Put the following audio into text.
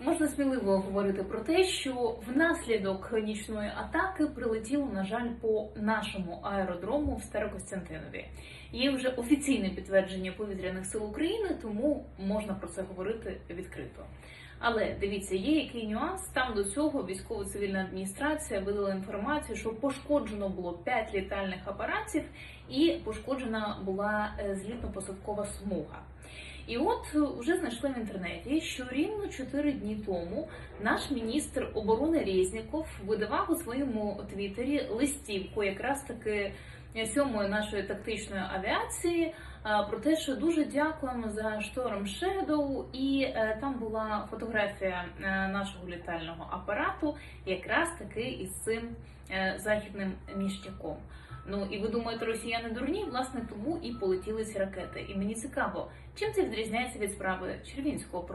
Можна сміливо говорити про те, що внаслідок нічної атаки прилетіло, на жаль, по нашому аеродрому в Старокостянтинові. Є вже офіційне підтвердження повітряних сил України, тому можна про це говорити відкрито. Але дивіться, є який нюанс. Там до цього військово-цивільна адміністрація видала інформацію, що пошкоджено було 5 літальних апаратів і пошкоджена була е, злітно-посадкова смуга. І от е, вже знайшли в інтернеті, що рівно 4 дні тому наш міністр оборони Резніков видавав у своєму твіттері листівку, якраз таки сьомої нашої тактичної авіації, е, про те, що дуже дякуємо за шторм Shadow, і е, там була фотографія е, нашого літального апарату, якраз таки із цим західним міщаком. Ну і ви думаєте, росіяни дурні? Власне, тому і полетіли ці ракети. І мені цікаво, чим це відрізняється від справи Червінського